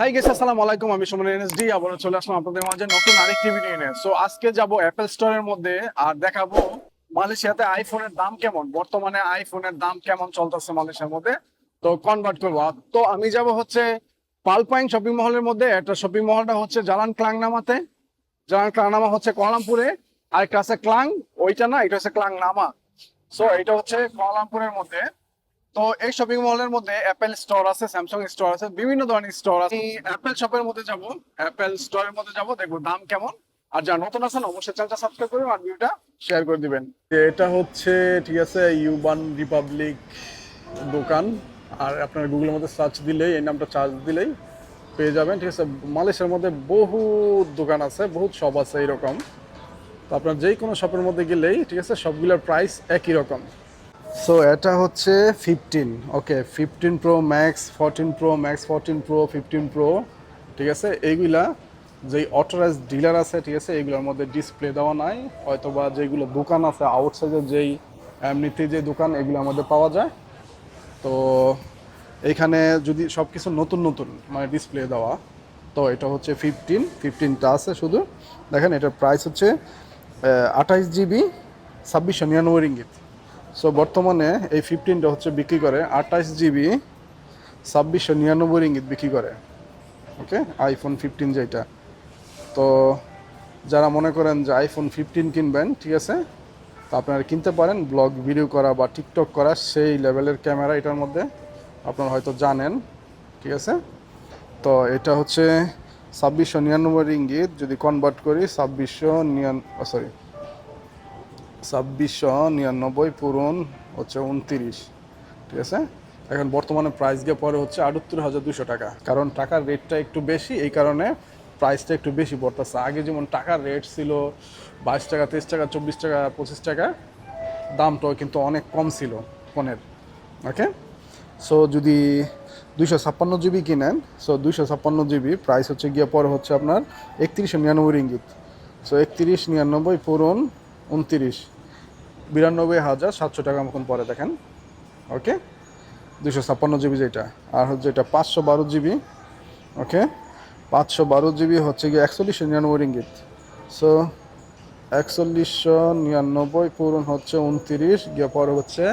High guess আসসালামু আলাইকুম। আমি সুমন এনএসডি। আবার চলে আসলাম আপনাদের মাঝে নতুন আরেকটি ভিডিও নিয়ে। সো আজকে যাব অ্যাপেল স্টোরের মধ্যে আর দেখাবো মালয়েশিয়াতে আইফোনের দাম কেমন? বর্তমানে আইফোনের দাম কেমন চলতেছে মালয়েশিয়ার মধ্যে? তো কনভার্ট করব। তো, আমি যাব হচ্ছে পালপাইন শপিং মহলের মধ্যে। একটা শপিং মহলটা হচ্ছে জালান ক্লাংনামাতে জালান ক্লাংনামা হচ্ছে কোয়ালামপুরে আর একটা আছে ক্লাং ওইটা না, এটা হচ্ছে ক্লাং নামা সো এটা হচ্ছে কোয়ালামপুরের মধ্যে। তো এই শপিং মলের মধ্যে অ্যাপেল স্টোর আছে স্যামসাং স্টোর আছে, বিভিন্ন ধরনের স্টোর আছে। অ্যাপেল শপের মধ্যে যাব অ্যাপেল স্টোরের মধ্যে যাব, দেখব দাম কেমন। আর যারা নতুন আছেন, অবশ্যই চ্যানেলটা সাবস্ক্রাইব করবেন আর ভিডিওটা শেয়ার করে দিবেন। এটা হচ্ছে, ঠিক আছে ইউবান রিপাবলিক দোকান। আর আপনার গুগলের মধ্যে সার্চ দিলেই, এই নামটা চার্জ দিলেই পেয়ে যাবেন। ঠিক আছে, মালয়েশিয়ার মধ্যে বহুত দোকান আছে, বহুত শপ আছে এরকম তো আপনার যেই কোনো শপের মধ্যে গেলেই, ঠিক আছে সবগুলোর প্রাইস একই রকম। সো এটা হচ্ছে fifteen okay fifteen pro max fourteen pro max fourteen pro fifteen pro ঠিক আছে? এইগুলা যেই অটোরাইজ ডিলার আছে, ঠিক আছে? এইগুলোর মধ্যে ডিসপ্লে দেওয়া নাই। হয়তো বা যেগুলো দোকান আছে আউটসাইডের যেই, এমনিতে যে দোকান, এগুলোর মধ্যে পাওয়া যায়। তো এইখানে যদি সব কিছু নতুন নতুন মানে ডিসপ্লে দেওয়া, তো এটা হচ্ছে ফিফটিন ফিফটিনটা আছে শুধু। দেখেন, এটার প্রাইস হচ্ছে আঠাইশ জিবি ছাব্বিশশো নিরানব্বই রিঙ্গিত। সো বর্তমানে এই ফিফটিনটা হচ্ছে বিক্রি করে আঠাইশ জিবি, ছাব্বিশশো নিরানব্বই ইঙ্গিত বিক্রি করে। ওকে আইফোন ফিফটিন যেটা তো, যারা মনে করেন যে আইফোন ফিফটিন কিনবেন, ঠিক আছে? তো আপনারা কিনতে পারেন ব্লগ ভিডিও করা বা টিকটক করা সেই লেভেলের ক্যামেরা এটার মধ্যে। আপনারা হয়তো জানেন, ঠিক আছে? তো, এটা হচ্ছে ছাব্বিশশো নিরানব্বই ইঙ্গিত যদি কনভার্ট করি, ছাব্বিশশো নিরান সরি ছাব্বিশশো নিরানব্বই পূরণ হচ্ছে উনতিরিশ, ঠিক আছে? এখন বর্তমানে প্রাইস গিয়ে পরে হচ্ছে আটাত্তর হাজার দুশো টাকা। কারণ টাকার রেটটা একটু বেশি, এই কারণে প্রাইসটা একটু বেশি পড়তেছে। আগে যেমন টাকার রেট ছিল বাইশ টাকা, তেইশ টাকা, চব্বিশ টাকা, পঁচিশ টাকা, দামটাও কিন্তু অনেক কম ছিল ফোনের, ওকে? সো যদি দুইশো ছাপ্পান্ন জিবি কিনেন সো দুইশো ছাপ্পান্ন জিবি প্রাইস হচ্ছে গিয়ে পরে হচ্ছে আপনার একত্রিশশো নিরানব্বই রিঙ্গিত। সো একত্রিশ নিরানব্বই পূরণ উনত্রিশ। বিরানব্বই হাজার সাতশো টাকা মতন পরে দেখেন। ওকে দুশো ছাপ্পান্ন জিবি যেটা। আর হচ্ছে এটা পাঁচশো বারো জিবি। ওকে পাঁচশো বারো জিবি হচ্ছে গিয়ে একচল্লিশশো নিরানব্বই রিঙ্গিত। সো একচল্লিশশো নিরানব্বই পূরণ হচ্ছে উনত্রিশ, গিয়ে পরে হচ্ছে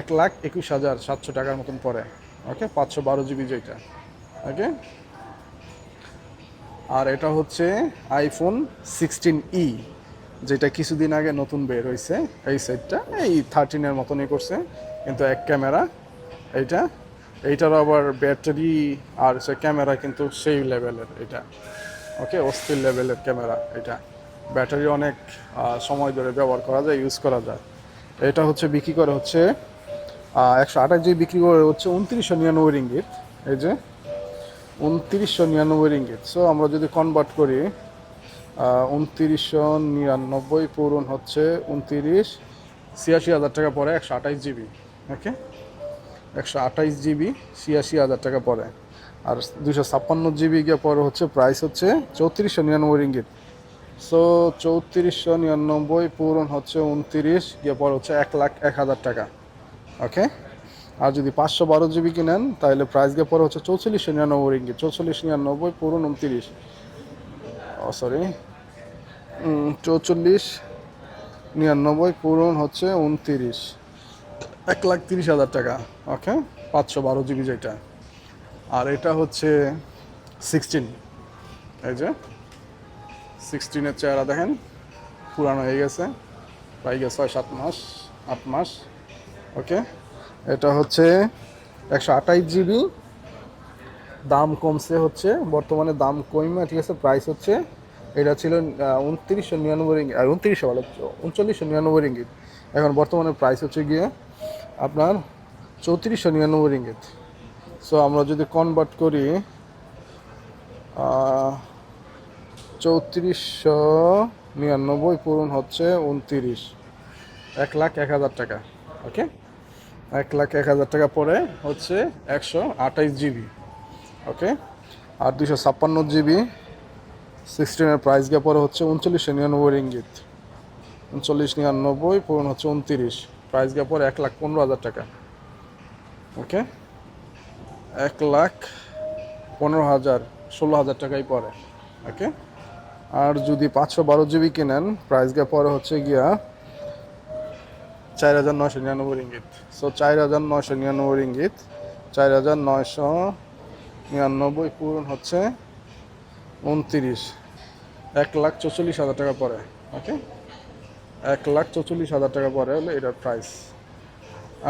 এক লাখ একুশ হাজার সাতশো টাকার মতন পরে। ওকে পাঁচশো বারো জিবি যেটা। ওকে আর এটা হচ্ছে আইফোন সিক্সটিন ই যেটা কিছুদিন আগে নতুন বের হয়েছে এই সেটটা এই থার্টিনের মতনই করছে, কিন্তু এক ক্যামেরা এইটা এইটারও আবার ব্যাটারি আর সে ক্যামেরা কিন্তু সেই লেভেলের এটা। ওকে অস্থির লেভেলের ক্যামেরা এটা। ব্যাটারি অনেক সময় ধরে ব্যবহার করা যায় ইউজ করা যায়। এটা হচ্ছে বিক্রি করে হচ্ছে একশো আঠাশ জিবি বিক্রি করে হচ্ছে উনত্রিশশো নিরানব্বই রিঙ্গিত। এই যে, উনত্রিশশো নিরানব্বই রিঙ্গিত। সো আমরা যদি কনভার্ট করি উনত্রিশশো নিরানব্বই পূরণ হচ্ছে উনত্রিশ, ছিয়াশি হাজার টাকা পরে একশো আঠাইশ জিবি ওকে একশো আঠাইশ জিবি, ছিয়াশি হাজার টাকা পরে। আর দুশো ছাপ্পান্ন জিবি গিয়ে পরে হচ্ছে প্রাইস হচ্ছে চৌত্রিশশো নিরানব্বই রিঙ্গিত। সো চৌত্রিশশো নিরানব্বই পূরণ হচ্ছে উনত্রিশ, গিয়ে পরে হচ্ছে এক লাখ এক হাজার টাকা ওকে আর যদি পাঁচশো বারো জিবি কিনেন, তাহলে প্রাইস গিয়ে পরে হচ্ছে চৌচল্লিশশো নিরানব্বই রিঙ্গিত। চৌচল্লিশ নিরানব্বই পূরণ উনত্রিশ। সরি চৌচল্লিশ, নিরানব্বই, পূরণ হচ্ছে উনত্রিশ। এক লাখ তিরিশ হাজার টাকা ওকে পাঁচশো বারো জিবি যেটা। আর এটা হচ্ছে সিক্সটিন এই যে সিক্সটিনের চেহারা দেখেন, পুরানো হয়ে গেছে প্রায় গেছে ছয় সাত মাস, আট মাস ওকে এটা হচ্ছে একশো আঠাইশ জিবি। দাম কমছে হচ্ছে, বর্তমানে দাম কমে, ঠিক আছে? প্রাইস হচ্ছে এটা ছিল উনত্রিশশো নিরানব্বই রিঙ্গিত আর উনত্রিশশো বলো, উনচল্লিশশো নিরানব্বই রিঙ্গিত। এখন বর্তমানে প্রাইস হচ্ছে গিয়ে আপনার চৌত্রিশশো নিরানব্বই রিঙ্গিত। সো আমরা যদি কনভার্ট করি চৌত্রিশশো নিরানব্বই পূরণ হচ্ছে উনত্রিশ, এক লাখ এক হাজার টাকা ওকে এক লাখ এক হাজার টাকা পরে হচ্ছে একশো আঠাইশ জিবি ওকে আর দুশো ছাপ্পান্ন জিবি সিক্সটিনের প্রাইস গিয়ে পরে হচ্ছে উনচল্লিশশো নিরানব্বই রিঙ্গিত উনচল্লিশ, নিরানব্বই, পূরণ হচ্ছে উনত্রিশ। প্রাইস গিয়ে পরে এক লাখ পনেরো হাজার টাকা। ওকে এক লাখ পনেরো হাজার, ষোলো হাজার টাকাই পড়ে ওকে আর যদি পাঁচশো বারো জিবি কেনেন প্রাইস গিয়ে পরে হচ্ছে গিয়া চার হাজার নয়শো নিরানব্বই ইঙ্গিত সো চার হাজার নয়শো নিরানব্বই ইঙ্গিত চার হাজার নয়শো নিরানব্বই পূরণ হচ্ছে উনত্রিশ। এক লাখ চৌচল্লিশ হাজার টাকা পড়ে ওকে এক লাখ চৌচল্লিশ হাজার টাকা পরে হলো এটার প্রাইস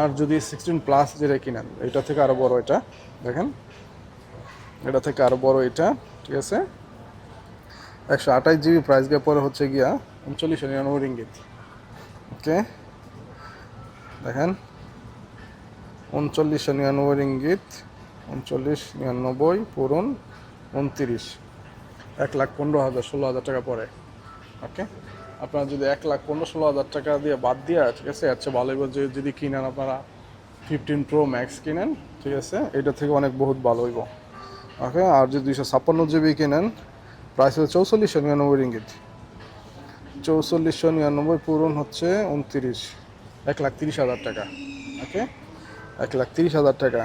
আর যদি সিক্সটিন প্লাস যেটা কিনেন, এটা থেকে আরও বড় এটা, দেখেন। এটা থেকে আরও বড় এটা, ঠিক আছে? একশো আঠাশ জিবি প্রাইস গিয়ে পরে হচ্ছে গিয়া উনচল্লিশ নিরানব্বই রিঙ্গিত ওকে দেখেন। উনচল্লিশশো নিরানব্বই রিঙ্গিত, উনচল্লিশ, নিরানব্বই, পূরণ, উনত্রিশ। এক লাখ পনেরো হাজার, ষোলো হাজার টাকা পড়ে ওকে আপনারা যদি এক লাখ পনেরো, ষোলো হাজার টাকা দিয়ে বাদ দিয়ে, ঠিক আছে আচ্ছা ভালো যে যদি কিনেন আপনারা ফিফটিন প্রো ম্যাক্স কিনেন, ঠিক আছে এটা থেকে অনেক বহুত ভালো হইব। ওকে আর যদি দুইশো ছাপ্পান্ন জিবি কিনেন প্রাইস হচ্ছে চৌচল্লিশশো নিরানব্বই রিঙ্গিত। চৌচল্লিশশো নিরানব্বই পূরণ হচ্ছে উনত্রিশ। এক লাখ তিরিশ হাজার টাকা। ওকে এক লাখ তিরিশ হাজার টাকা।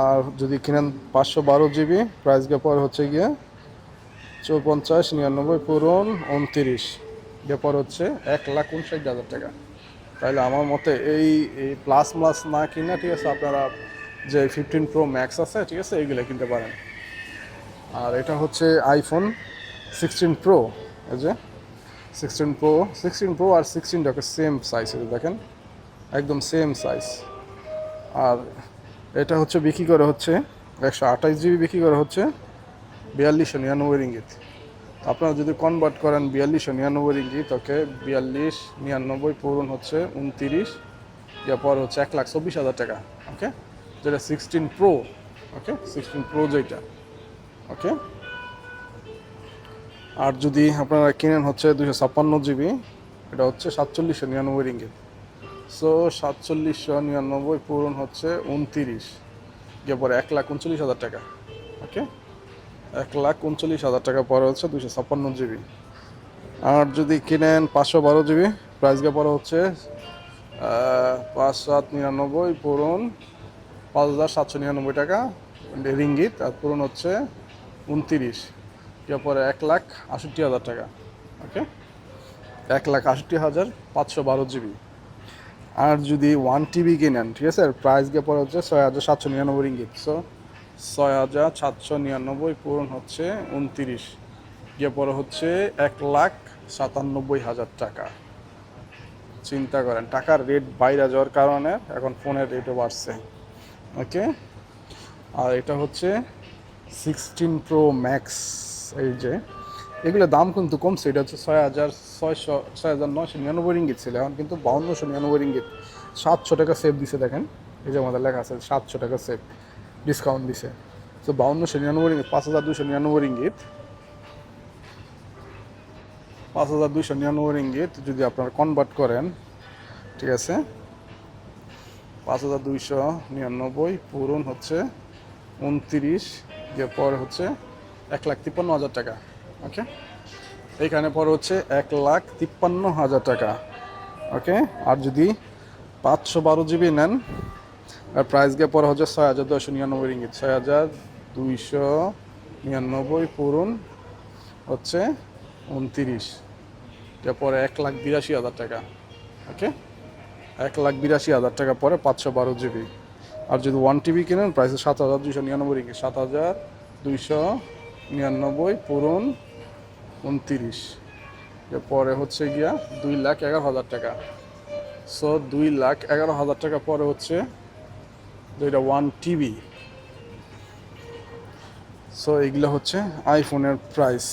আর যদি কিনেন পাঁচশো বারো জিবি প্রাইস গিয়ে পরে হচ্ছে গিয়ে চৌপঞ্চাশ, নিরানব্বই পূরণ, উনত্রিশ। ব্যাপার হচ্ছে এক লাখ উনষাট হাজার টাকা। তাহলে আমার মতে এই এই প্লাস প্লাস না কিনে, ঠিক আছে, আপনারা যে ফিফটিন প্রো ম্যাক্স আছে, ঠিক আছে, এইগুলো কিনতে পারেন। আর এটা হচ্ছে আইফোন সিক্সটিন প্রো এই যে সিক্সটিন প্রো সিক্সটিন প্রো আর সিক্সটিন সিক্সটিনটাকে সেম সাইজ দেখেন, একদম সেম সাইজ আর এটা হচ্ছে বিক্রি করে হচ্ছে, একশো আঠাশ জিবি বিক্রি করে হচ্ছে বিয়াল্লিশশো নিরানব্বই রিঙ্গিত। আপনারা যদি কনভার্ট করেন বিয়াল্লিশশো নিরানব্বই রিঙ্গিত, ওকে, বিয়াল্লিশ নিরানব্বই পূরণ হচ্ছে উনতিরিশ পর হচ্ছে এক লাখ চব্বিশ হাজার টাকা, ওকে? যেটা sixteen pro okay? Sixteen pro যেটা, ওকে? আর যদি আপনারা কিনেন হচ্ছে দুশো ছাপ্পান্ন জিবি, এটা হচ্ছে সাতচল্লিশশো নিরানব্বই রিঙ্গিত। সো সাতচল্লিশশো নিরানব্বই পূরণ হচ্ছে উনতিরিশ গিয়ে পরে এক লাখ উনচল্লিশ হাজার টাকা, ওকে? এক লাখ উনচল্লিশ হাজার টাকা পরে হচ্ছে দুশো ছাপ্পান্ন জিবি। আর যদি কিনেন পাঁচশো বারো জিবি প্রাইস গিয়ে পরে হচ্ছে পাঁচ সাত নিরানব্বই পূরণ পাঁচ হাজার সাতশো নিরানব্বই টাকা রিঙ্গিত, আর পূরণ হচ্ছে উনতিরিশ গিয়ে পরে এক লাখ আষট্টি হাজার টাকা ওকে এক লাখ আষট্টি হাজার পাঁচশো বারো জিবি। আর যদি ওয়ান টিবি কিনেন, ঠিক আছে? প্রাইস গিয়ে পরে হচ্ছে ছয় হাজার সাতশো নিরানব্বই রিঙ্গিত সো ছয় হাজার সাতশো নিরানব্বই পূরণ হচ্ছে উনতিরিশ। গিয়ে পরে হচ্ছে এক লাখ সাতানব্বই হাজার টাকা। চিন্তা করেন, টাকার রেট বাইরে যাওয়ার কারণে এখন ফোনের রেটও বাড়ছে। ওকে আর এটা হচ্ছে সিক্সটিন প্রো ম্যাক্স এই যে। এগুলোর দাম কিন্তু কমছে, এটা হচ্ছে ছয় হাজার ছয়শো, ছয় হাজার নয়শো নিরানব্বই রিঙ্গিত ছিল, এখন কিন্তু বাউন্নশো নিরানব্বই রিঙ্গিত সাতশো টাকা সেভ দিছে দেখেন, এই যে আমাদের লেখা আছে সাতশো টাকা সেভ ডিসকাউন্ট দিছে। তো বাউন্নশো নিরানব্বই রিঙ্গিত, পাঁচ হাজার দুশো নিরানব্বই রিঙ্গিত। পাঁচ হাজার দুশো নিরানব্বই রিঙ্গিত যদি আপনারা কনভার্ট করেন, ঠিক আছে? পাঁচ হাজার দুইশো নিরানব্বই পূরণ হচ্ছে উনত্রিশ যে পর হচ্ছে এক লাখ তিপ্পান্ন হাজার টাকা ওকে এইখানে পর হচ্ছে এক লাখ তিপ্পান্ন হাজার টাকা ওকে আর যদি পাঁচশো বারো জিবি নেন আর প্রাইস গিয়ে পরে হচ্ছে ছয় হাজার দুশো নিরানব্বই রিঙ্গিত। ছয় হাজার দুইশো নিরানব্বই পূরণ হচ্ছে উনতিরিশ। পরে এক লাখ বিরাশি হাজার টাকা। ওকে? এক লাখ বিরাশি হাজার টাকা পরে পাঁচশো বারো জিবি। আর যদি ওয়ান টিবি কিনেন প্রাইস সাত হাজার দুইশো নিরানব্বই রিঙ্গিত। সাত হাজার দুইশো নিরানব্বই পূরণ উনতিরিশ। পরে হচ্ছে গিয়া দুই লাখ এগারো হাজার টাকা। সো দুই লাখ এগারো হাজার টাকা পরে হচ্ছে যেটা ওয়ান টিবি সো এগুলো হচ্ছে আইফোনের প্রাইস